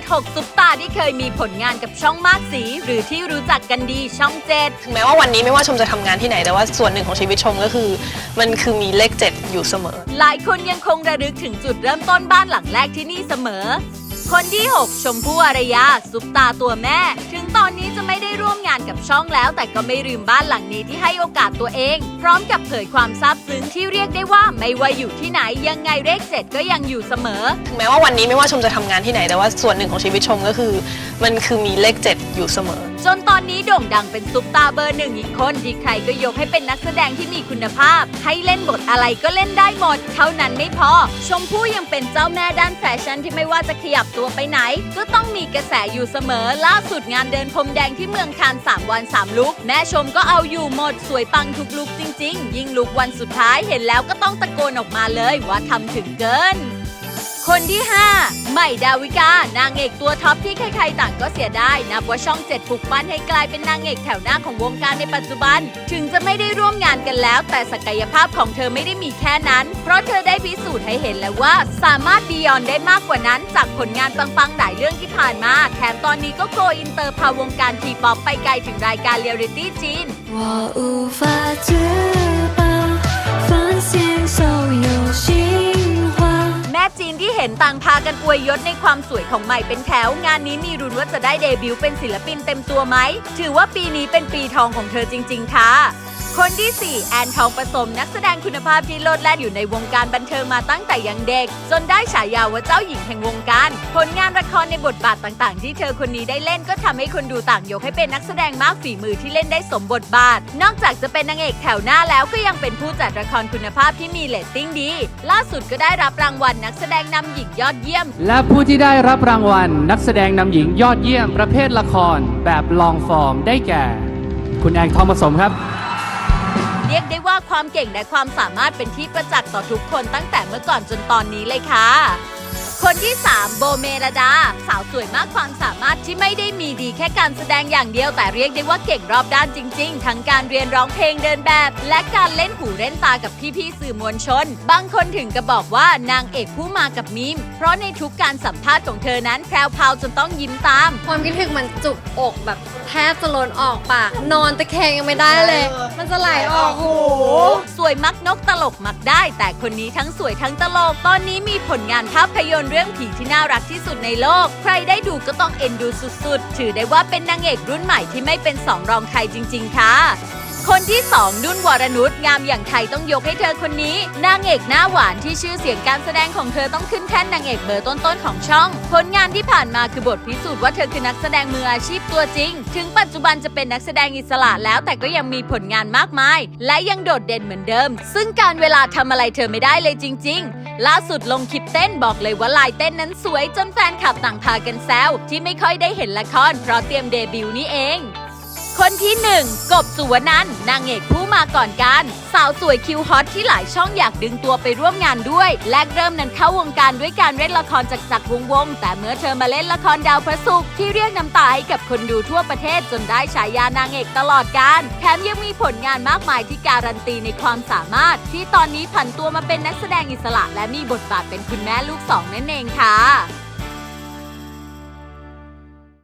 ด 6 ซุปตาที่เคยมีผลงานกับช่องมากสี หรือที่รู้จักกันดีช่องเจ็ดถึงแม้ว่าวันนี้ไม่ว่าชมจะทำงานที่ไหนแต่ว่าส่วนหนึ่งของชีวิตชมก็คือ มันคือมีเลขเจ็ดอยู่เสมอ หลายคนยังคงระลึกถึงจุดเริ่มต้นบ้านหลังแรกที่นี่เสมอ คนที่ 6 ชมพู่อารยาซุปตาตัวแม่ ถึงตอนนี้จะไม่ได้ร่วมงานกับ ช่องแล้วแต่ก็ไม่ลืมบ้านหลังนี้ที่ให้โอกาสตัวเอง พร้อมกับเผยความซาบซึ้งที่เรียกได้ว่าไม่ว่าอยู่ที่ไหนยังไงเลขเจ็ดก็ยังอยู่เสมอ ถึงแม้ว่าวันนี้ไม่ว่าชมจะทำงานที่ไหนแต่ว่าส่วนหนึ่งของชีวิตชมก็คือ มันคือมีเลขเจ็ดอยู่เสมอ จนตอนนี้โด่งดังเป็นซุปตาเบอร์หนึ่งอีกคนที่ใครก็ยกให้เป็นนักแสดงที่มีคุณภาพ ให้เล่นบทอะไรก็เล่นได้หมด เท่านั้นไม่พอ ชมพู่ยังเป็นเจ้าแม่ด้านแฟชั่นที่ไม่ว่าจะขยับตัวไปไหน ก็ต้องมีกระแสอยู่เสมอ ล่าสุดงานเดินพรมแดงที่เมืองคาน3วัน3ลุกแม่ชมก็เอาอยู่หมดสวยปังทุกลุกจริง ๆ ยิ่งลุกวันสุดท้ายเห็นแล้วก็ต้องตะโกนออกมาเลยว่าทำถึงเกิน คนที่ 5 ใหม่ดาวิกา นางเอกตัวท็อปที่ใครๆต่างก็เสียดายนับว่าช่องเจ็ดปลุกปั้นให้กลายเป็นนางเอกแถวหน้าของวงการในปัจจุบัน ถึงจะไม่ได้ร่วมงานกันแล้ว แต่ศักยภาพของเธอไม่ได้มีแค่นั้น เพราะเธอได้พิสูจน์ให้เห็นแล้วว่า สามารถบียอนได้มากกว่านั้น จากผลงานปังๆหลายเรื่องที่ผ่านมา แถมตอนนี้ก็โกอินเตอร์พาวงการทีป๊อปไปไกลถึงรายการเรียลลิตี้จีนว่าอูฟาจือ ห็นต่างพากันอวยยศในความสวยของใหม่เป็นแถว งานนี้มีรุนว่าจะได้เดบิวต์เป็นศิลปินเต็มตัวไหม ถือว่าปีนี้เป็นปีทองของเธอจริง ๆ ค่ะ คนที่ 4 แอนทองผสมนักแสดงคุณภาพที่โลดแล่นอยู่ในวงการบันเทิงมาตั้งแต่ยังเด็ก จนได้ฉายาว่าเจ้าหญิงแห่งวงการ ผลงานละครในบทบาทต่างๆ ที่เธอคนนี้ได้เล่นก็ทำให้คนดูต่างยกให้เป็นนักแสดงมากฝีมือที่เล่นได้สมบทบาท นอกจากจะเป็นนางเอกแถวหน้าแล้วก็ยังเป็นผู้จัดละครคุณภาพที่มีเรตติ้งดี ล่าสุดก็ได้รับรางวัลนักแสดงนำหญิงยอดเยี่ยม และผู้ที่ได้รับรางวัลนักแสดงนำหญิงยอดเยี่ยม ประเภทละคร แบบลองฟอร์มได้แก่ คุณแองทองผสมครับ รียกได้ว่าความเก่งและความสามารถเป็นที่ประจักษ์ต่อทุกคนตั้งแต่เมื่อก่อนจนตอนนี้เลยค่ะ คนที่ 3 โบเมลดา สาวสวยมากความสามารถที่ไม่ได้มีดีแค่การแสดงอย่างเดียวแต่เรียกได้ว่าเก่งรอบด้านจริง ๆ ทั้งการเรียนร้องเพลงเดินแบบ และการเล่นหูเล่นตากับพี่ๆสื่อมวลชน บางคนถึงกับบอกว่านางเอกผู้มากับมีม เพราะในทุกการสัมภาษณ์ของเธอนั้นแพรวพราวจนต้องยิ้มตาม ความคิดถึงมันจุกอกแบบแทบจะล้นออกปาก นอนตะแคงยังไม่ได้เลย มันจะไหลออกหูสวยมักนกตลกมักได้ แต่คนนี้ทั้งสวยทั้งตลกตอนนี้มีผลงานภาพยนตร์เรื่องผีที่น่ารักที่สุดในโลก ใครได้ดูก็ต้องเอ็นดูสุดๆ ถือได้ว่าเป็นนางเอกรุ่นใหม่ที่ไม่เป็นสองรองใครจริง ๆ ค่ะ คนที่ 2 นุ่นวรนุชงามอย่างไทยต้องยกให้เธอคนนี้นางเอกหน้าหวานที่ชื่อเสียงการแสดงของเธอต้องขึ้นแท่นนางเอกเบอร์ต้นๆของช่อง ผลงานที่ผ่านมาคือบทพิสูจน์ว่าเธอคือนักแสดงมืออาชีพตัวจริง ถึงปัจจุบันจะเป็นนักแสดงอิสระแล้วแต่ก็ยังมีผลงานมากมาย และยังโดดเด่นเหมือนเดิม ซึ่งการเวลาทำอะไรเธอไม่ได้เลยจริง ๆล่าสุดลงคลิปเต้นบอกเลยว่าลายเต้นนั้นสวยจนแฟนคลับต่างพากันแซวที่ไม่ค่อยได้เห็นละครเพราะเตรียมเดบิวต์นี่เอง คนที่1กบสุวรรณันนางเอกผู้มาก่อนการ สาวสวยคิวฮอตที่หลายช่องอยากดึงตัวไปร่วมงานด้วย แรกเริ่มนั้นเข้าวงการด้วยการเล่นละครจากจักรวงวง แต่เมื่อเธอมาเล่นละครดาวพระศุกร์ที่เรียกน้ำตาให้กับคนดูทั่วประเทศจนได้ฉายานางเอกตลอดการ แถมยังมีผลงานมากมายที่การันตีในความสามารถ ที่ตอนนี้ผันตัวมาเป็นนักแสดงอิสระ และมีบทบาทเป็นคุณแม่ลูกสองนั่นเองค่ะ